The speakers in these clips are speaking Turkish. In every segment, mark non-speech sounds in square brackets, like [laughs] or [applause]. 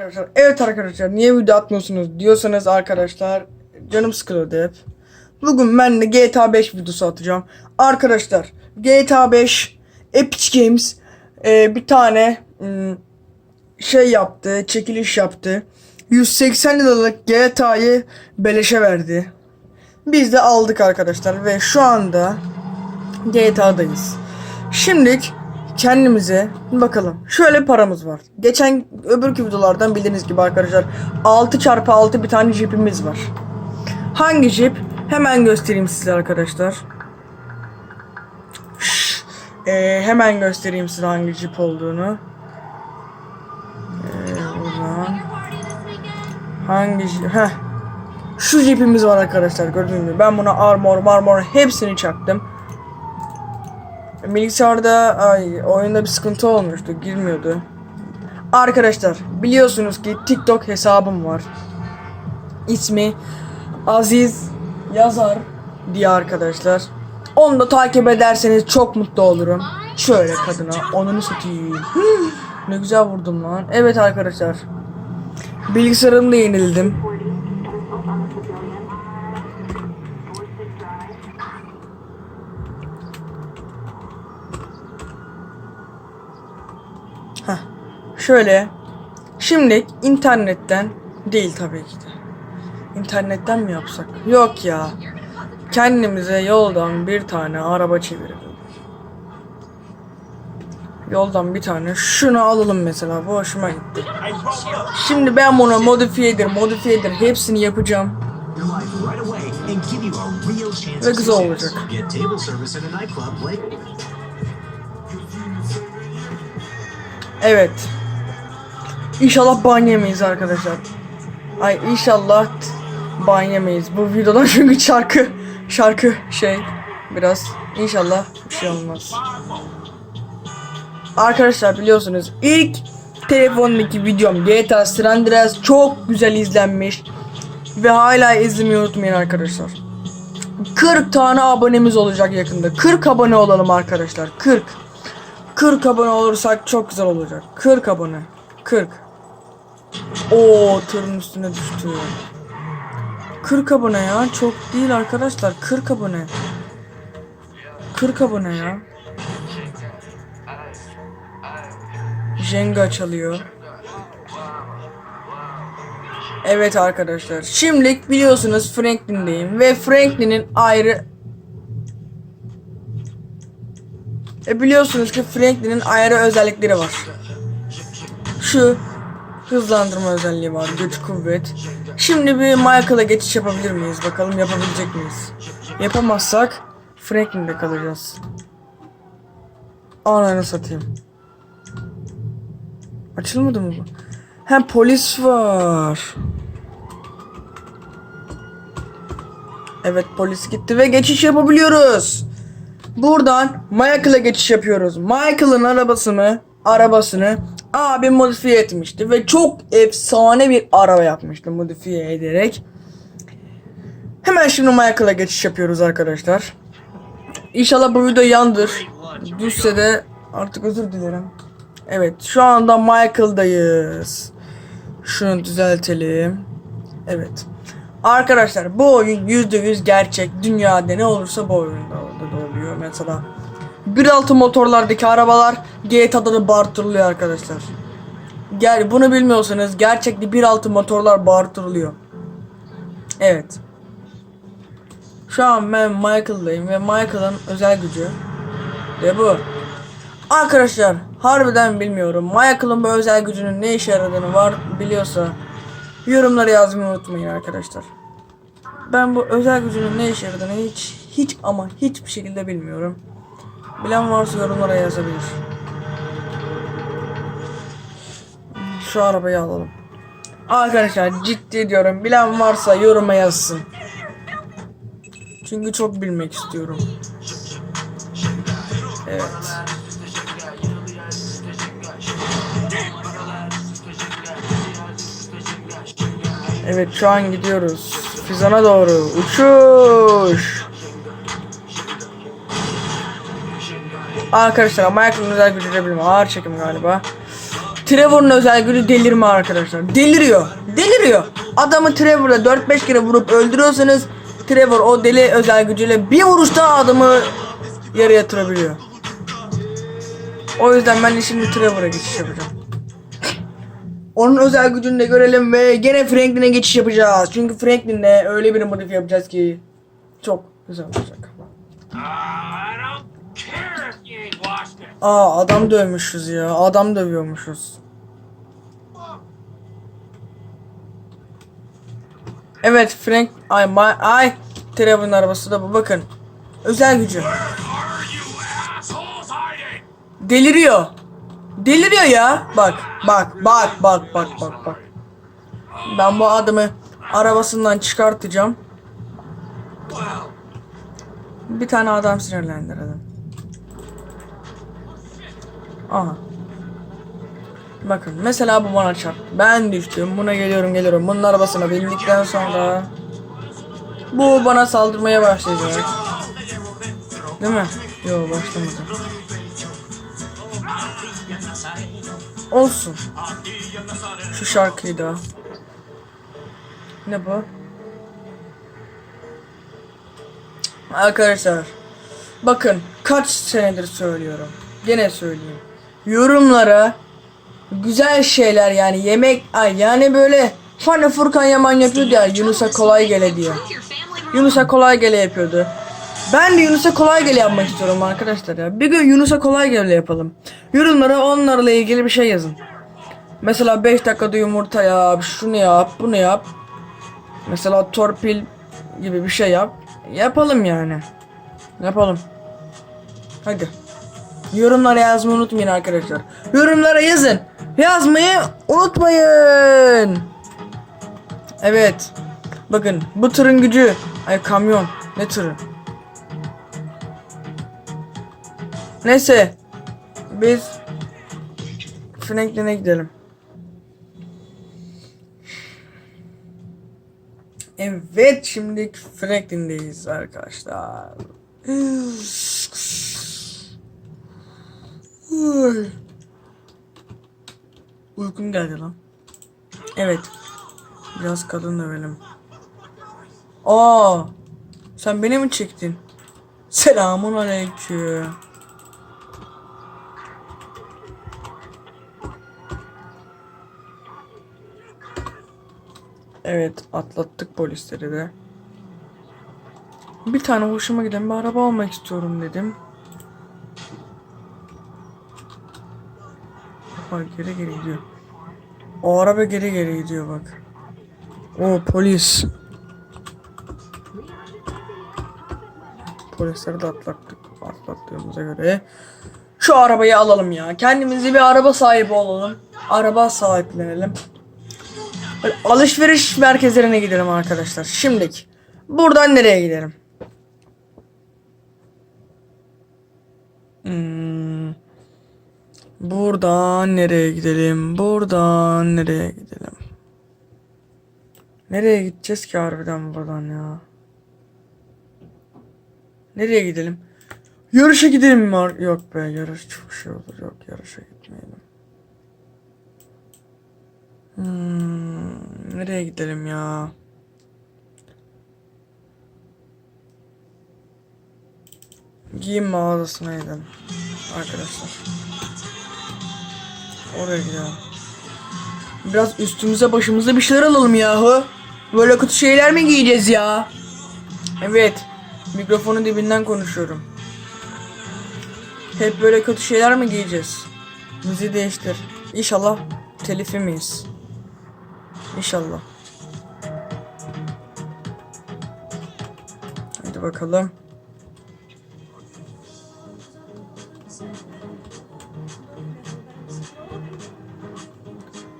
Arkadaşlar evet arkadaşlar niye video atmıyorsunuz diyorsanız arkadaşlar canım sıkılıyordu hep. Bugün ben de GTA 5 videosu atacağım. Arkadaşlar GTA 5 Epic Games e, bir tane ım, şey yaptı çekiliş yaptı. 180 liralık GTA'yı beleşe verdi. Biz de aldık arkadaşlar ve şu anda GTA'dayız. Şimdilik kendimize bakalım. Şöyle paramız var. Geçen öbürkü videolardan bildiğiniz gibi arkadaşlar 6 çarpı 6 bir tane jipimiz var. Hangi jip? Hemen göstereyim size arkadaşlar. Ee, hemen göstereyim size hangi jip olduğunu. Ee, buradan. Hangi jip? Heh. Şu jipimiz var arkadaşlar gördüğünüz gibi. Ben buna armor marmor hepsini çaktım. Bilgisayarda ay oyunda bir sıkıntı olmuştu girmiyordu. Arkadaşlar biliyorsunuz ki TikTok hesabım var. İsmi Aziz Yazar diye arkadaşlar. Onu da takip ederseniz çok mutlu olurum. Şöyle kadına onunu satayım. [gasps] ne güzel vurdum lan. Evet arkadaşlar. Bilgisayarımda yenildim. Şöyle. Şimdi internetten değil tabii ki de. İnternetten mi yapsak? Yok ya. Kendimize yoldan bir tane araba çevirelim. Yoldan bir tane şunu alalım mesela. Bu hoşuma gitti. Şimdi ben buna modifiyedir, modifiyedir hepsini yapacağım. Ve güzel olacak. Evet. İnşallah ban yemeyiz arkadaşlar. Ay inşallah ban yemeyiz. Bu videodan [laughs] çünkü şarkı şarkı şey biraz inşallah bir şey olmaz. Arkadaşlar biliyorsunuz ilk telefondaki videom GTA San Andreas çok güzel izlenmiş ve hala izlemeyi unutmayın arkadaşlar. 40 tane abonemiz olacak yakında. 40 abone olalım arkadaşlar. 40. 40 abone olursak çok güzel olacak. 40 abone. 40. Oo tırın üstüne düştü. 40 abone ya. Çok değil arkadaşlar. 40 abone. 40 abone ya. Jenga çalıyor. Evet arkadaşlar. Şimdilik biliyorsunuz Franklin'deyim ve Franklin'in ayrı E biliyorsunuz ki Franklin'in ayrı özellikleri var. Şu hızlandırma özelliği var, güç, kuvvet. Şimdi bir Michael'a geçiş yapabilir miyiz? Bakalım yapabilecek miyiz? Yapamazsak Franklin'de kalacağız. Ananı satayım. Açılmadı mı bu? Hem polis var. Evet polis gitti ve geçiş yapabiliyoruz. Buradan Michael'a geçiş yapıyoruz. Michael'ın arabasını arabasını abi modifiye etmişti ve çok efsane bir araba yapmıştı modifiye ederek. Hemen şimdi Michael'a geçiş yapıyoruz arkadaşlar. İnşallah bu video yandır. Düşse de artık özür dilerim. Evet şu anda Michael'dayız. Şunu düzeltelim. Evet. Arkadaşlar bu oyun %100 gerçek. Dünyada ne olursa bu oyunda da oluyor. Mesela 1.6 motorlardaki arabalar GTA'da da bartırılıyor arkadaşlar. Gel bunu bilmiyorsanız gerçekte 1.6 motorlar bartırılıyor. Evet. Şu an ben Michael'dayım ve Michael'ın özel gücü de bu. Arkadaşlar harbiden bilmiyorum. Michael'ın bu özel gücünün ne işe yaradığını var biliyorsa yorumlara yazmayı unutmayın arkadaşlar. Ben bu özel gücünün ne işe yaradığını hiç hiç ama hiçbir şekilde bilmiyorum. Bilen varsa yorumlara yazabilir. Şu arabayı alalım. Arkadaşlar ciddi diyorum. Bilen varsa yoruma yazsın. Çünkü çok bilmek istiyorum. Evet. Evet şu an gidiyoruz. Fizana doğru. Uçuş. Arkadaşlar Michael'ın özel gücü de bilmiyorum. Ağır çekim galiba. Trevor'un özel gücü delirme arkadaşlar. Deliriyor. Deliriyor. Adamı Trevor'la 4-5 kere vurup öldürüyorsanız Trevor o deli özel gücüyle bir vuruşta adamı yere yatırabiliyor. O yüzden ben şimdi Trevor'a geçiş yapacağım. Onun özel gücünü de görelim ve gene Franklin'e geçiş yapacağız. Çünkü Franklin'le öyle bir modifiye yapacağız ki çok güzel olacak. Aa adam dövmüşüz ya. Adam dövüyormuşuz. Evet Frank ay my, ay Trevor'ın arabası da bu bakın. Özel gücü. Deliriyor. Deliriyor ya. Bak bak bak bak bak bak bak. Ben bu adamı arabasından çıkartacağım. Bir tane adam sinirlendirelim. Aha. Bakın mesela bu bana çarptı. Ben düştüm. Buna geliyorum geliyorum. Bunun arabasına bindikten sonra bu bana saldırmaya başlayacak. Değil mi? Yok başlamadı. Olsun. Şu şarkıyı da. Ne bu? Arkadaşlar bakın kaç senedir söylüyorum. Gene söyleyeyim. Yorumlara güzel şeyler yani yemek ay yani böyle hani Furkan Yaman yapıyordu ya Yunus'a kolay gele diye. Yunus'a kolay gele yapıyordu. Ben de Yunus'a kolay gele yapmak istiyorum arkadaşlar ya. Bir gün Yunus'a kolay gele yapalım. Yorumlara onlarla ilgili bir şey yazın. Mesela 5 dakikada yumurta yap, şunu yap, bunu yap. Mesela torpil gibi bir şey yap. Yapalım yani. Yapalım. Hadi. Yorumlara yazmayı unutmayın arkadaşlar. Yorumlara yazın. Yazmayı unutmayın. Evet. Bakın bu tırın gücü. Ay kamyon. Ne tırı? Neyse. Biz Franklin'e gidelim. Evet şimdi Franklin'deyiz arkadaşlar. Uy. Uykum geldi lan. Evet. Biraz kadın dövelim. Aa, sen beni mi çektin? Selamun aleyküm. Evet atlattık polisleri de. Bir tane hoşuma giden bir araba almak istiyorum dedim. Bak geri geri gidiyor. O araba geri geri gidiyor bak. O polis. Polisleri de atlattık. Atlattığımıza göre. Şu arabayı alalım ya. Kendimize bir araba sahibi olalım. Araba sahiplenelim. Böyle Alışveriş merkezlerine gidelim arkadaşlar. Şimdilik. Buradan nereye gidelim? Hmm. Buradan nereye gidelim? Buradan nereye gidelim? Nereye gideceğiz ki harbiden buradan ya? Nereye gidelim? Yarışa gidelim mi? Yok be yarış çok şey olur. Yok yarışa gitmeyelim. Hmm, nereye gidelim ya? Giyim mağazasına gidelim. Arkadaşlar. Oraya gidelim. Biraz üstümüze başımıza bir şeyler alalım yahu. Böyle kötü şeyler mi giyeceğiz ya? Evet. Mikrofonun dibinden konuşuyorum. Hep böyle kötü şeyler mi giyeceğiz? Bizi değiştir. İnşallah telifi miyiz? İnşallah. Hadi bakalım.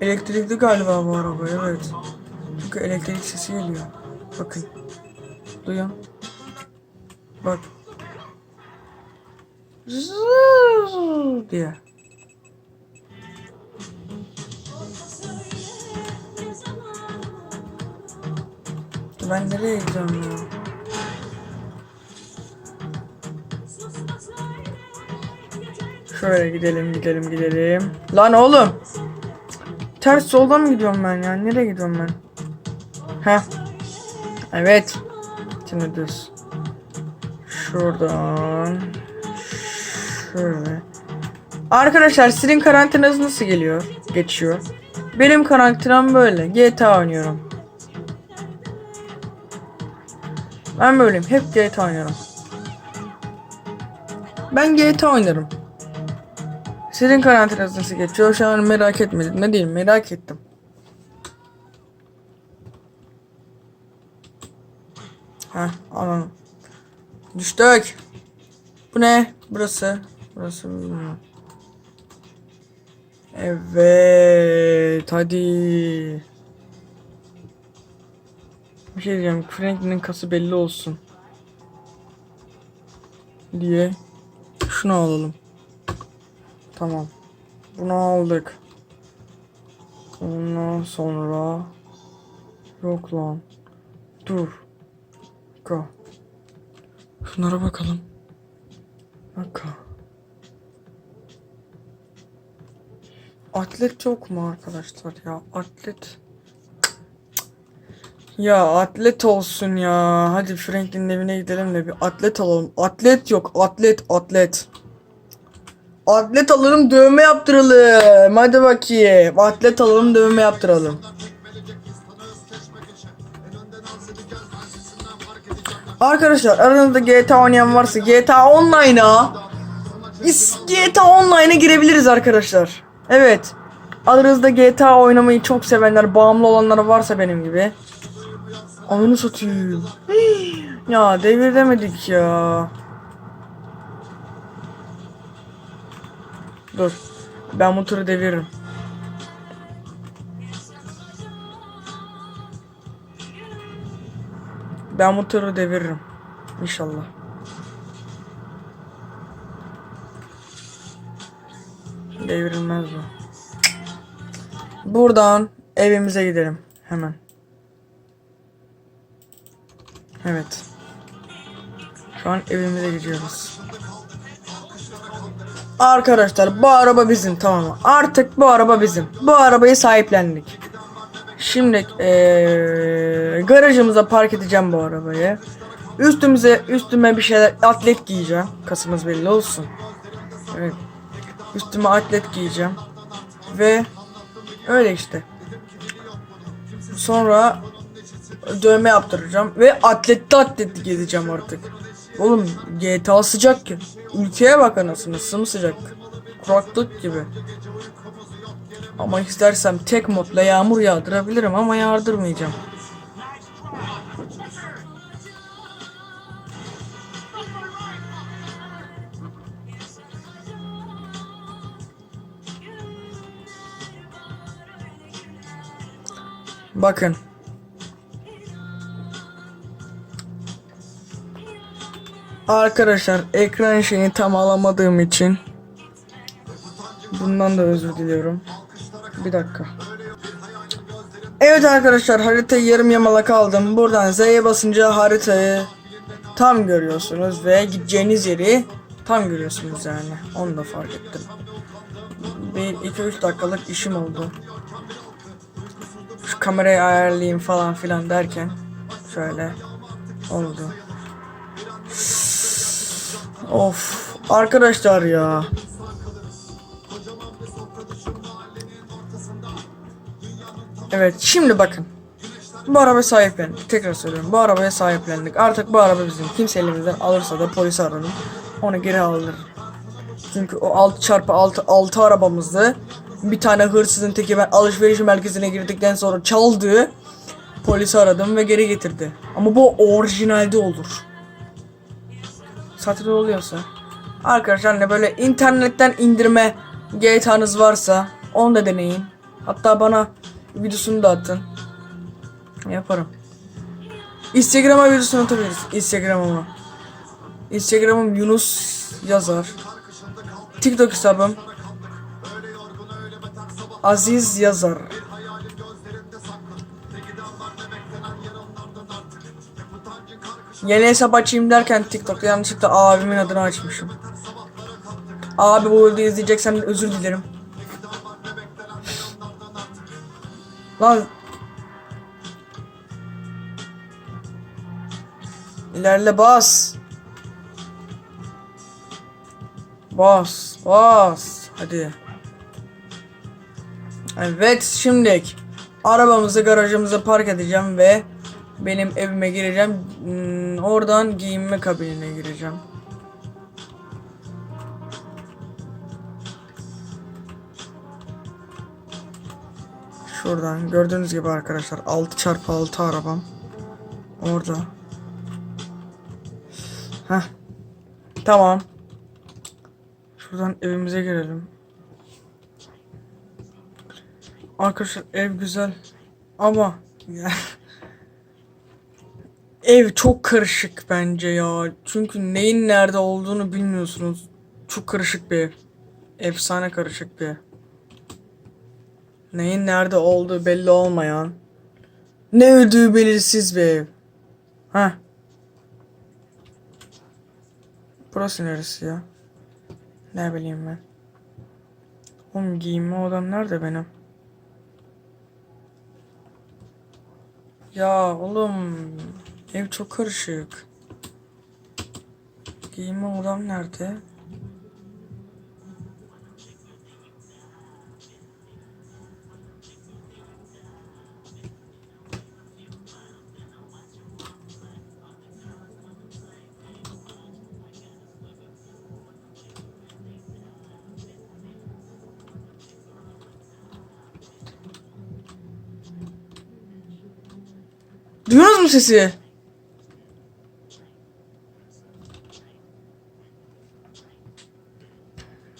Elektrikli galiba bu araba evet. Çünkü elektrik sesi geliyor. Bakın. Duyun. Bak. Zzzz diye. Ben nereye gideceğim ya? Şöyle gidelim gidelim gidelim. Lan oğlum. Ters soldan mı gidiyorum ben ya? Nereye gidiyorum ben? Heh. Evet. Şimdi düz. Şuradan. Şöyle. Arkadaşlar sizin karantinanız nasıl geliyor? Geçiyor. Benim karantinam böyle. GTA oynuyorum. Ben böyleyim. Hep GTA oynuyorum. Ben GTA oynarım. Sizin karantinanız nasıl geçiyor? Şu an merak etmedim. Ne diyeyim merak ettim. Heh alalım. Düştük. Bu ne? Burası. Burası. Evet. Hadi. Bir şey diyeceğim. Franklin'in kası belli olsun. Diye. Şunu alalım. Tamam. Bunu aldık. Ondan sonra yok lan. Dur. Ka. Şunlara bakalım. Baka. Atlet yok mu arkadaşlar ya? Atlet. Ya atlet olsun ya. Hadi Franklin'in evine gidelim de bir atlet alalım. Atlet yok. Atlet, atlet. Atlet alalım dövme yaptıralım. Hadi bakayım. Atlet alalım dövme yaptıralım. Arkadaşlar aranızda GTA oynayan varsa GTA Online'a GTA Online'a girebiliriz arkadaşlar. Evet. Aranızda GTA oynamayı çok sevenler, bağımlı olanlar varsa benim gibi. Ananı satayım. [gasps] Ya devir demedik ya. Dur. Ben bu turu deviririm. Ben bu turu deviririm. İnşallah. Devrilmez bu. Buradan evimize gidelim. Hemen. Evet. Şu an evimize gidiyoruz. Arkadaşlar bu araba bizim tamam mı? Artık bu araba bizim. Bu arabayı sahiplendik. Şimdi eee, garajımıza park edeceğim bu arabayı. Üstümüze üstüme bir şeyler atlet giyeceğim. Kasımız belli olsun. Evet. Üstüme atlet giyeceğim. Ve öyle işte. Sonra dövme yaptıracağım ve atletli atletli gezeceğim artık. Oğlum GTA sıcak ki. Ülkeye bak anasını sımsıcak. Kuraklık gibi. Ama istersem tek modla yağmur yağdırabilirim ama yağdırmayacağım. Bakın. Arkadaşlar ekran şeyini tam alamadığım için bundan da özür diliyorum. Bir dakika. Evet arkadaşlar haritayı yarım yamalak aldım. Buradan Z'ye basınca haritayı tam görüyorsunuz ve gideceğiniz yeri tam görüyorsunuz yani. Onu da fark ettim. Bir 2-3 dakikalık işim oldu. Şu kamerayı ayarlayayım falan filan derken şöyle oldu. Of arkadaşlar ya. Evet şimdi bakın. Bu araba sahiplendik. Tekrar söylüyorum. Bu arabaya sahiplendik. Artık bu araba bizim. Kimse elimizden alırsa da polisi ararım. Onu geri alırım. Çünkü o 6 çarpı 6 6 arabamızdı. Bir tane hırsızın teki ben alışveriş merkezine girdikten sonra çaldı. Polisi aradım ve geri getirdi. Ama bu orijinalde olur. Satır oluyorsa. Arkadaşlar ne böyle internetten indirme GTA'nız varsa onu da deneyin. Hatta bana videosunu da atın. Yaparım. Instagram'a videosunu atabiliriz. Instagram'ıma. Instagram'ım Yunus yazar. TikTok hesabım Aziz yazar. Yeni hesap açayım derken TikTok'ta yanlışlıkla abimin adını açmışım. Abi bu videoyu izleyeceksen özür dilerim. Lan. İlerle bas. Bas, bas. Hadi. Evet, şimdi arabamızı garajımıza park edeceğim ve benim evime gireceğim. Hmm, oradan giyinme kabinine gireceğim. Şuradan gördüğünüz gibi arkadaşlar 6x6 arabam. Orada. Heh. Tamam. Şuradan evimize girelim. Arkadaşlar ev güzel ama ya ev çok karışık bence ya. Çünkü neyin nerede olduğunu bilmiyorsunuz. Çok karışık bir ev. Efsane karışık bir. Neyin nerede olduğu belli olmayan. Ne öldüğü belirsiz bir ev. Ha. Burası neresi ya? Ne bileyim ben. Oğlum giyinme odam nerede benim? Ya oğlum ev çok karışık. Giyinme odam nerede? Duyuyorsunuz mu sesi?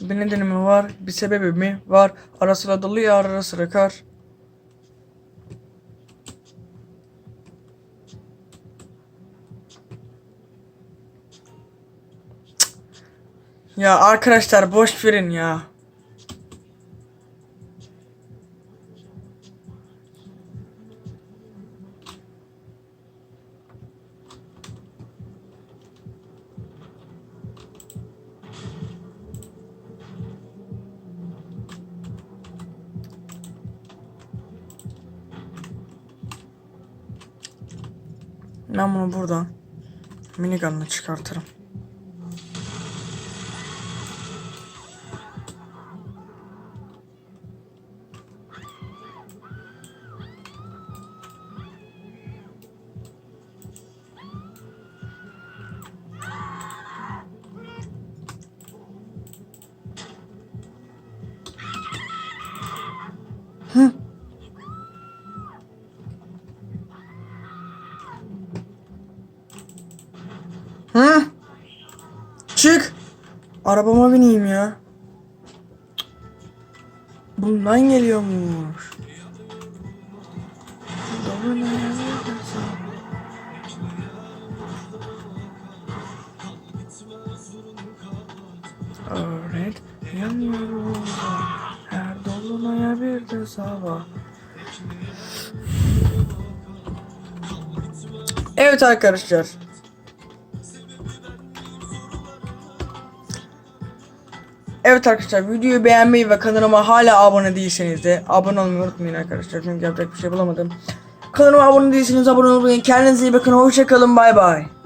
Bir nedeni mi var? Bir sebebi mi var? Ara sıra dolu ya ara sıra kar. Ya arkadaşlar boş verin ya. Çıkartırım. Arabama bineyim ya. Bundan geliyormuş. Öğret yanıyorum her dolunaya bir de sabah. Evet arkadaşlar. Evet arkadaşlar videoyu beğenmeyi ve kanalıma hala abone değilseniz de abone olmayı unutmayın arkadaşlar çünkü yapacak bir şey bulamadım. Kanalıma abone değilseniz abone olmayı kendinize iyi bakın hoşçakalın bay bay.